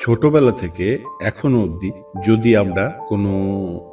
ছোটবেলা থেকে এখনও অবধি যদি আমরা কোনো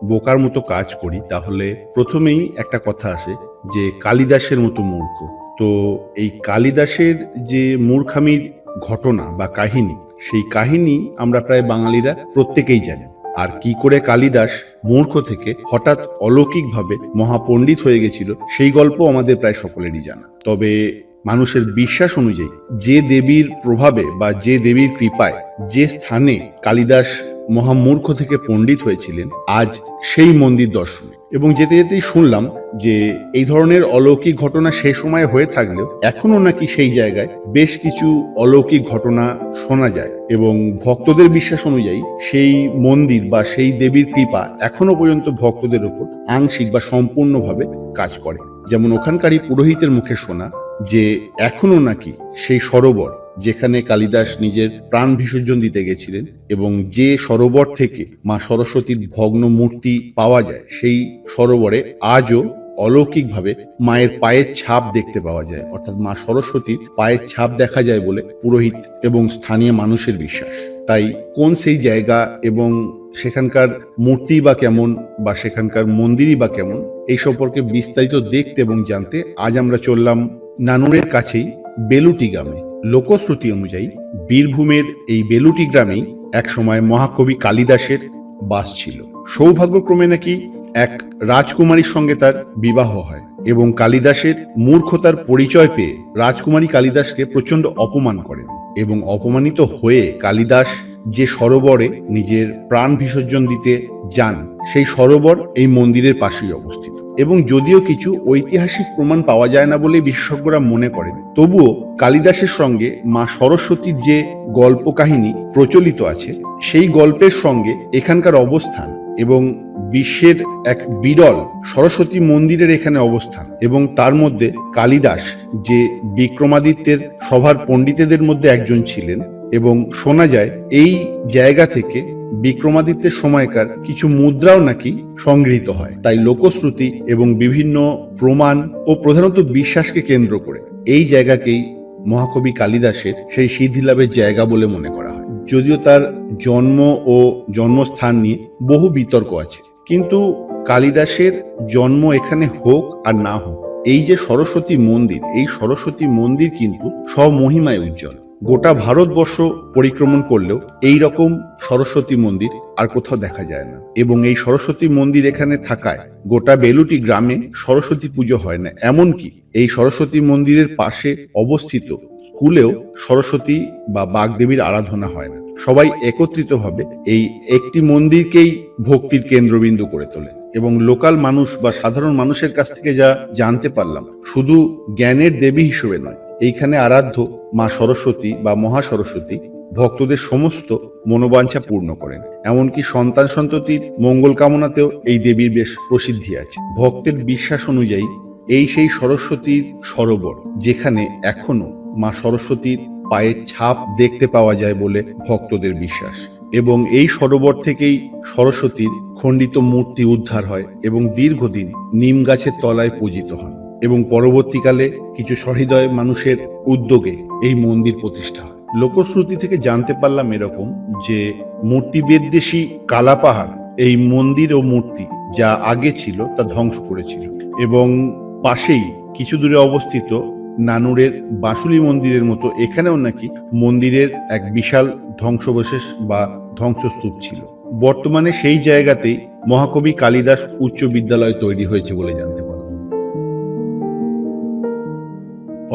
বোকার মতো কাজ করি, তাহলে প্রথমেই একটা কথা আসে যে কালিদাসের মতো মূর্খ। তো এই কালিদাসের যে মূর্খামির ঘটনা বা কাহিনী, সেই কাহিনী আমরা প্রায় বাঙালিরা প্রত্যেকেই জানি। আর কি করে কালিদাস মূর্খ থেকে হঠাৎ অলৌকিকভাবে মহাপণ্ডিত হয়ে গেছিল, সেই গল্প আমাদের প্রায় সকলেরই জানা। তবে মানুষের বিশ্বাস অনুযায়ী যে দেবীর প্রভাবে বা যে দেবীর কৃপায় যে স্থানে কালিদাস মহামূর্খ থেকে পণ্ডিত হয়েছিলেন, আজ সেই মন্দির দর্শনে। এবং যেতে যেতেই শুনলাম যে এই ধরনের অলৌকিক ঘটনা সেই সময় হয়ে থাকলেও এখনও নাকি সেই জায়গায় বেশ কিছু অলৌকিক ঘটনা শোনা যায় এবং ভক্তদের বিশ্বাস অনুযায়ী সেই মন্দির বা সেই দেবীর কৃপা এখনও পর্যন্ত ভক্তদের উপর আংশিক বা সম্পূর্ণভাবে কাজ করে। যেমন ওখানকারই পুরোহিতের মুখে শোনা যে এখনও নাকি সেই সরোবর যেখানে কালিদাস নিজের প্রাণ বিসর্জন দিতে গেছিলেন এবং যে সরোবর থেকে মা সরস্বতীর ভগ্ন মূর্তি পাওয়া যায়, সেই সরোবরে আজও অলৌকিকভাবে মায়ের পায়ের ছাপ দেখতে পাওয়া যায়। অর্থাৎ মা সরস্বতীর পায়ের ছাপ দেখা যায় বলে পুরোহিত এবং স্থানীয় মানুষের বিশ্বাস। তাই কোন সেই জায়গা এবং সেখানকার মূর্তি বা কেমন বা সেখানকার মন্দিরই বা কেমন, এই সম্পর্কে বিস্তারিত দেখতে এবং জানতে আজ আমরা চললাম নানুরের কাছেই বেলুটি গ্রামে। লোকশ্রুতি অনুযায়ী বীরভূমের এই বেলুটি গ্রামেই একসময় মহাকবি কালিদাসের বাস ছিল। সৌভাগ্যক্রমে নাকি এক রাজকুমারীর সঙ্গে তার বিবাহ হয় এবং কালিদাসের মূর্খতার পরিচয় পেয়ে রাজকুমারী কালিদাসকে প্রচণ্ড অপমান করেন এবং অপমানিত হয়ে কালিদাস যে সরোবরে নিজের প্রাণ বিসর্জন দিতে যান, সেই সরোবর এই মন্দিরের পাশেই অবস্থিত। এবং যদিও কিছু ঐতিহাসিক প্রমাণ পাওয়া যায় না বলে বিশেষজ্ঞরা মনে করেন। তবুও কালিদাসের সঙ্গে মা সরস্বতীর যে গল্প কাহিনী প্রচলিত আছে, সেই গল্পের সঙ্গে এখানকার অবস্থান এবং বিশ্বের এক বিরল সরস্বতী মন্দিরের এখানে অবস্থান এবং তার মধ্যে কালিদাস যে বিক্রমাদিত্যের সভার পণ্ডিতেদের মধ্যে একজন ছিলেন এবং শোনা যায় এই জায়গা থেকে বিক্রমাদিত্যের সময়কার কিছু মুদ্রাও নাকি সংগৃহীত হয়। তাই লোকশ্রুতি এবং বিভিন্ন প্রমাণ ও প্রধানত বিশ্বাসকে কেন্দ্র করে এই জায়গাকেই মহাকবি কালিদাসের সেই সিদ্ধিলাভের জায়গা বলে মনে করা হয়। যদিও তার জন্ম ও জন্মস্থান নিয়ে বহু বিতর্ক আছে, কিন্তু কালিদাসের জন্ম এখানে হোক আর না হোক, এই যে সরস্বতী মন্দির, এই সরস্বতী মন্দির কিন্তু স্বমহিমায় উজ্জ্বল। গোটা ভারতবর্ষ পরিক্রমণ করলেও এই রকম সরস্বতী মন্দির আর কোথাও দেখা যায় না। এবং এই সরস্বতী মন্দির এখানে থাকায় গোটা বেলুটি গ্রামে সরস্বতী পুজো হয় না। এমনকি এই সরস্বতী মন্দিরের পাশে অবস্থিত স্কুলেও সরস্বতী বা বাগদেবীর আরাধনা হয় না। সবাই একত্রিত একত্রিতভাবে এই একটি মন্দিরকেই ভক্তির কেন্দ্রবিন্দু করে তোলে। এবং লোকাল মানুষ বা সাধারণ মানুষের কাছ থেকে যা জানতে পারলাম, শুধু জ্ঞানের দেবী হিসেবে নয় এইখানে আরাধ্য, মা সরস্বতী বা মহা সরস্বতী ভক্তদের সমস্ত মনোবাঞ্ছা পূর্ণ করেন। এমনকি সন্তান সন্ততির মঙ্গল কামনাতেও এই দেবীর বেশ প্রসিদ্ধি আছে। ভক্তের বিশ্বাস অনুযায়ী এই সেই সরস্বতীর সরোবর, যেখানে এখনও মা সরস্বতীর পায়ের ছাপ দেখতে পাওয়া যায় বলে ভক্তদের বিশ্বাস। এবং এই সরোবর থেকেই সরস্বতীর খণ্ডিত মূর্তি উদ্ধার হয় এবং দীর্ঘদিন নিম গাছের তলায় পূজিত হন। এবং পরবর্তীকালে কিছু সহৃদয় মানুষের উদ্যোগে এই মন্দির প্রতিষ্ঠা হয়। লোকশ্রুতি থেকে জানতে পারলাম এরকম যে মূর্তিবেদদেশী কালাপাহাড়, এই মন্দির ও মূর্তি যা আগে ছিল তা ধ্বংস করেছিল এবং পাশেই কিছু দূরে অবস্থিত নানুরের বাসুলি মন্দিরের মতো এখানেও নাকি মন্দিরের এক বিশাল ধ্বংসবশেষ বা ধ্বংসস্তূপ ছিল। বর্তমানে সেই জায়গাতেই মহাকবি কালিদাস উচ্চ বিদ্যালয় তৈরি হয়েছে বলে জানতে পারলাম।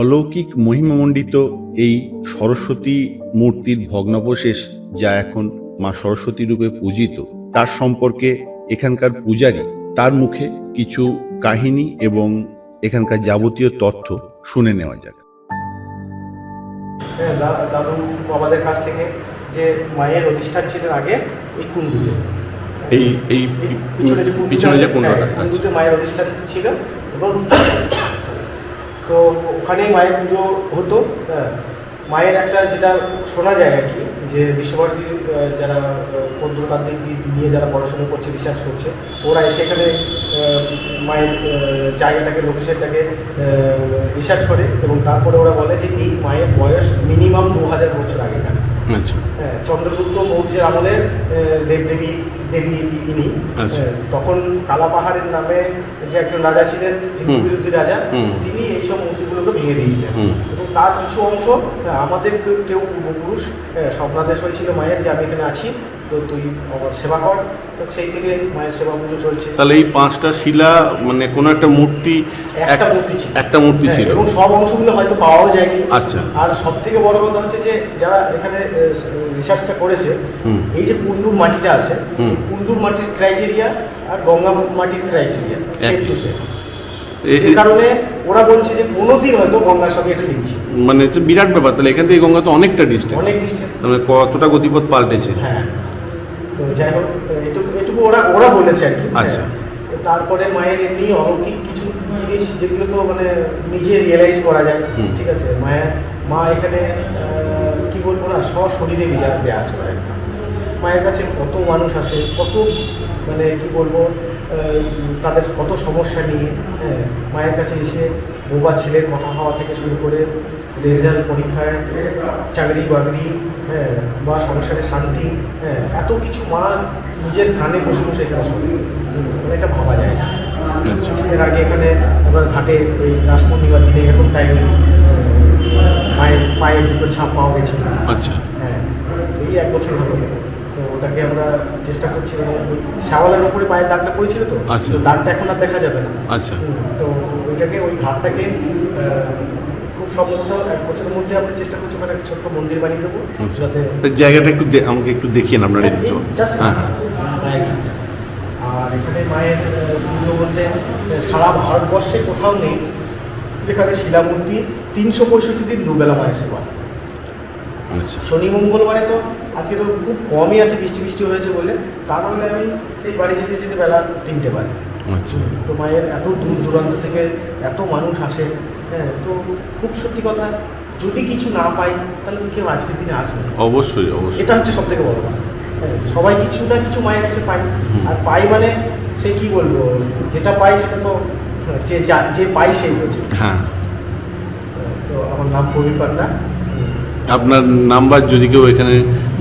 অলৌকিক মহিমামণ্ডিত এই সরস্বতী মূর্তির ভগ্নাবশেষ যা এখন মা সরস্বতী রূপে পূজিত তার সম্পর্কে এখানকার পূজারী তার মুখে কিছু কাহিনী এবং এখানকার যাবতীয় তথ্য শুনে নেওয়া যাক। হ্যাঁ দাদু বাবাদের কাছ থেকে যে মায়ের অধিষ্ঠান ছিলেন আগে এই কুণ্ডুতে। এই এই পিছনে যে কুণ্ডুটা হ্যাঁ, কুণ্ডুতে মায়ের অধিষ্ঠান ছিল এবং তো ওখানেই মায়ের পুজো হতো। হ্যাঁ। মায়ের একটা যেটা শোনা যায় আর কি যে বিশ্বভারতী যারা পদ্মতান্ত্রিক নিয়ে যারা পড়াশোনা করছে রিসার্চ করছে ওরা এসে এখানে মায়ের জায়গাটাকে লোকেশনটাকে রিসার্চ করে এবং তারপরে ওরা বলে যে এই মায়ের বয়স মিনিমাম দু হাজার বছর আগেকার। আচ্ছা হ্যাঁ, চন্দ্রগুপ্ত মৌর্যের আমলে দেবদেবী দেবী ইনি। আচ্ছা। তখন কালাপাহাড়ের নামে যে একজন রাজা ছিলেন হিন্দু বিরোধী রাজা তিনি এইসব মূর্তিগুলোকে ভেঙে দিয়েছিলেন। তার কিছু অংশ হ্যাঁ, আমাদের কেউ- পূর্বপুরুষ হ্যাঁ, স্বপ্নাদেশ হয়েছিল মায়ের যে আমি এখানে আছি তো তুই আমার সেবা কর। তো সেই থেকে মায়ের সেবা পুজো চলছে। তাহলে এই পাঁচটা শিলা মানে কোনো একটা মূর্তি একটা মূর্তি ছিল। একটা মূর্তি হ্যাঁ, ছিল। এবং সব অংশগুলো হয়তো পাওয়াও যায়নি। আচ্ছা। আর সব থেকে বড় কথা হচ্ছে যে যারা এখানে রিসার্চটা করেছে এই যে কুন্ডুর মাটিটা আছে। কুন্ডুর মাটির ক্রাইটেরিয়া আর গঙ্গা মাটির ক্রাইটেরিয়া সেম টু সেম এই কারণে ওরা বলছে যে কোনোদিন হয়তো গঙ্গার সঙ্গে এটা লিখছে মানে বিরাট ব্যাপার তাহলে এখান থেকে গঙ্গা তো অনেকটা ডিস্টেন্স অনেক ডিস্টেন্স তাহলে কতটা গতিপথ পাল্টেছে। হ্যাঁ। তো যাই হোক এটুকু এটুকু ওরা ওরা বলেছে আর কি। আচ্ছা। হ্যাঁ। তারপরে মায়ের এমনি অলৌকিক কিছু জিনিস যেগুলো তো মানে নিজে রিয়েলাইজ করা যায়। ঠিক আছে? মায়ের মা এখানে কি বলব না সশরীরে বিরাট বিরাজ করে। মায়ের কাছে কত মানুষ আসে কত মানে কি বলব তাদের কত সমস্যা নিয়ে হ্যাঁ মায়ের কাছে এসে বোবা ছেলের কথা হওয়া থেকে শুরু করে রেজাল্ট পরীক্ষায় চাকরি বাকরি হ্যাঁ বা সংসারে শান্তি হ্যাঁ এত কিছু মা নিজের কানে বসে বসে এখানে শোনে। মানে এটা ভাবা যায় না। আচ্ছা। কিছুদিন আগে এখানে এবার ঘাটে এই রাস পূর্ণিমার দিনে এরকম টাইমে মায়ের পায়ের দুটো ছাপ পাওয়া গেছিল। আচ্ছা। হ্যাঁ এই এক বছর হলো। ওটাকে আমরা চেষ্টা করছি মানে ওই শ্যাওলার ওপরে পায়ের দাগটা পড়েছিল তো আচ্ছা। তো দাগটা এখন আর দেখা যাবে না। আচ্ছা। তো ওইটাকে ওই ঘাটটাকে খুব সম্ভবত এক বছরের মধ্যে আমরা চেষ্টা করছি মানে একটা ছোট্ট মন্দির বানিয়ে দেবো আচ্ছা। যাতে জায়গাটা একটু আমাকে একটু দেখিয়ে আপনার just হ্যাঁ হ্যাঁ। আর এখানে মায়ের পুজো বলতে সারা ভারতবর্ষে কোথাও নেই যেখানে শিলামূর্তি তিনশো পঁয়ষট্টি দিন দুবেলা মায়ের সেবা। আচ্ছা। শনি মঙ্গলবারে তো আজকে তো খুব কমই আছে বৃষ্টি বৃষ্টি হয়েছে বলে। তার নাহলে আমি সেই বাড়ি যেতে যেতে বেলা তিনটে বাজে। আচ্ছা। তো মায়ের এত দূর দূরান্ত থেকে এত মানুষ আসে হ্যাঁ তো খুব সত্যি কথা যদি কিছু না পাই তাহলে তো কেউ আজকের দিনে আসবে না। অবশ্যই অবশ্যই। এটা হচ্ছে সব থেকে বড় কথা। হ্যাঁ, সবাই কিছু না কিছু মায়ের কাছে পাই হুম। আর পাই মানে সে কি বলব যেটা পাই সেটা তো হ্যাঁ, যে যা- যে পাই সেই বোঝে। হ্যাঁ। তো আমার নাম প্রবীণ পান্ডা। আপনার নাম্বার যদি কেউ এখানে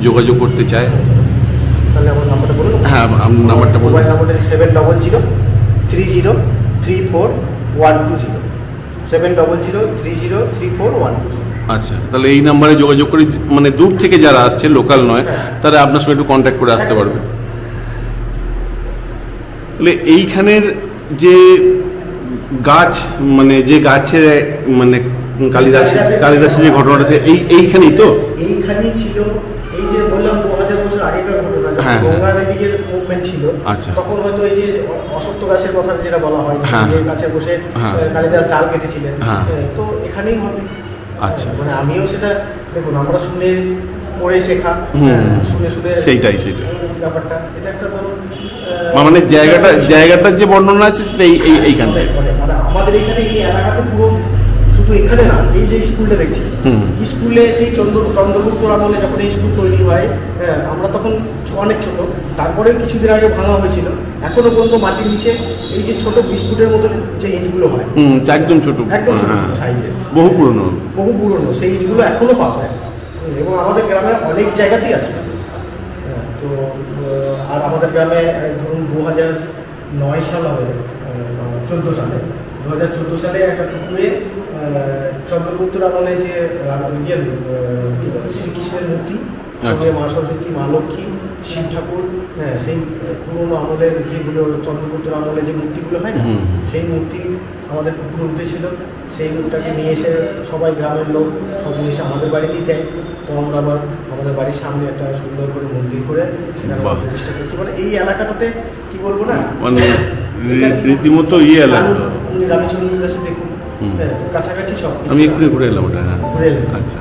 যোগাযোগ করতে চায়। তাহলে আমার নাম্বারটা বলুন। হ্যাঁ নাম্বারটা বলুন। Mobile seven double zero three zero three four one two zero seven double zero three zero three four one two zero আচ্ছা তাহলে এই নাম্বারে যোগাযোগ করে মানে দূর থেকে যারা আসছে লোকাল নয় তারা আপনার সঙ্গে একটু কন্ট্যাক্ট করে আসতে পারবে। তাহলে এইখানের যে গাছ মানে যে গাছের মানে কালিদাস কালিদাসের যে ঘটনাটা এই এইখানেই তো? এইখানেই ছিল এই যে বললাম দু হাজার বছর আগেকার ঘটনা যখন হ্যাঁ, হ্যাঁ। গঙ্গার এদিকে মুভমেন্ট ছিল। তখন হয়তো এই যে অসত্য গাছের কথা যেটা বলা হয়। যে গাছে বসে। কালিদাস ডাল কেটেছিলেন তো এখানেই হবে আচ্ছা। মানে আমিও সেটা দেখুন আমরা শুনে পড়ে শেখা। হ্যাঁ, শুনে শুনে সেইটাই, সেইটাই। ব্যাপারটা এটা একটা ধরুন মানে জায়গাটা জায়গাটার যে বর্ণনা আছে সেটা এই এই এইখানটায় অনেক, অনেক। মানে আমাদের এখানে এই এলাকাতে পুরো শুধু এখানে না এই যে স্কুলটা দেখছি। স্কুলে সেই চন্দ্র চন্দ্রগুপ্ত আমলে যখন এই স্কুল তৈরি হয় হ্যাঁ, আমরা তখন অনেক ছোট তারপরে কিছুদিন আগে ভাঙা হয়েছিল। এখনও পর্যন্ত মাটির নিচে এই যে ছোট বিস্কুটের মতো যে ইটগুলো হয় একদম ছোট। একদম ছোট হ্যাঁ, ছোট সাইজের। বহু পুরনো। বহু পুরনো সেই ইটগুলো এখনও পাওয়া যায়। এবং আমাদের গ্রামে অনেক জায়গাতেই আছে। হ্যাঁ, তো আর আমাদের গ্রামে ধরুন দু হাজার নয় সাল হবে চোদ্দ সালে। দু হাজার চোদ্দ সালে একটা পুকুরে চন্দ্রগুপ্তর আমলে যে ইয়ে কি বলে, শ্রীকৃষ্ণের মূর্তি সঙ্গে। মা সরস্বতী মা লক্ষ্মী শিব ঠাকুর হ্যাঁ সেই পুরোনো আমলের যেগুলো চন্দ্রগুপ্তর আমলে যে মূর্তিগুলো হয় না সেই মূর্তি আমাদের পুকুরে উঠেছিল সেই মূর্তিটাকে নিয়ে এসে সবাই গ্রামের লোক সব নিয়ে এসে আমাদের বাড়িতেই দেয়। তো আমরা আবার আমাদের বাড়ির সামনে একটা সুন্দর করে মন্দির করে সেখানে আমরা প্রতিষ্ঠা করছি। মানে এই এলাকাটাতে কি বলব না? মানে রীতিমতো ইয়ে এলাকা। রামচন্দ্র দাসে দেখুন। হ্যাঁ কাছাকাছি সব আমি একটু ঘুরে এলাম ওটা হ্যাঁ। ঘুরে এলেন। আচ্ছা।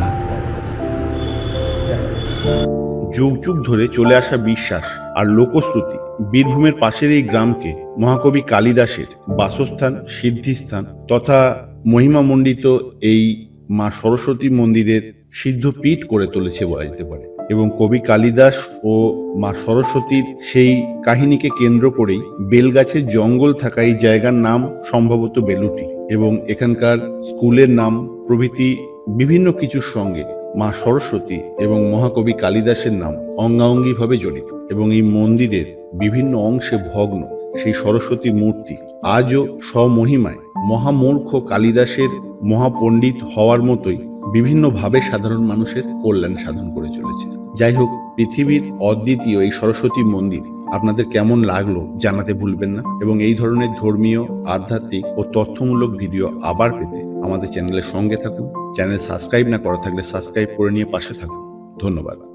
যুগ যুগ ধরে চলে আসা বিশ্বাস আর লোকশ্রুতি। বীরভূমের পাশের এই গ্রামকে মহাকবি কালিদাসের বাসস্থান, সিদ্ধিস্থান তথা মহিমামণ্ডিত এই মা সরস্বতী মন্দিরের সিদ্ধপীঠ করে তুলেছে বলা যেতে পারে। এবং কবি কালিদাস ও মা সরস্বতীর সেই কাহিনীকে কেন্দ্র করেই বেলগাছের জঙ্গল থাকা এই জায়গার নাম সম্ভবত বেলুটি। এবং এখানকার স্কুলের নাম, প্রভৃতি বিভিন্ন কিছুর সঙ্গে মা সরস্বতী এবং মহাকবি কালিদাসের নাম অঙ্গাঙ্গিভাবে জড়িত এবং এই মন্দিরের বিভিন্ন অংশে ভগ্ন সেই সরস্বতী মূর্তি আজও স্বমহিমায় মহামূর্খ কালিদাসের মহাপণ্ডিত হওয়ার মতোই বিভিন্নভাবে সাধারণ মানুষের কল্যাণ সাধন করে চলেছে। যাই হোক, পৃথিবীর অদ্বিতীয় এই সরস্বতী মন্দির আপনাদের কেমন লাগল জানাতে ভুলবেন না এবং এই ধরনের ধর্মীয়, আধ্যাত্মিক ও তথ্যমূলক ভিডিও আবার পেতে আমাদের চ্যানেলের সঙ্গে থাকুন। চ্যানেল সাবস্ক্রাইব না করা থাকলে সাবস্ক্রাইব করে নিয়ে পাশে থাকুন। ধন্যবাদ।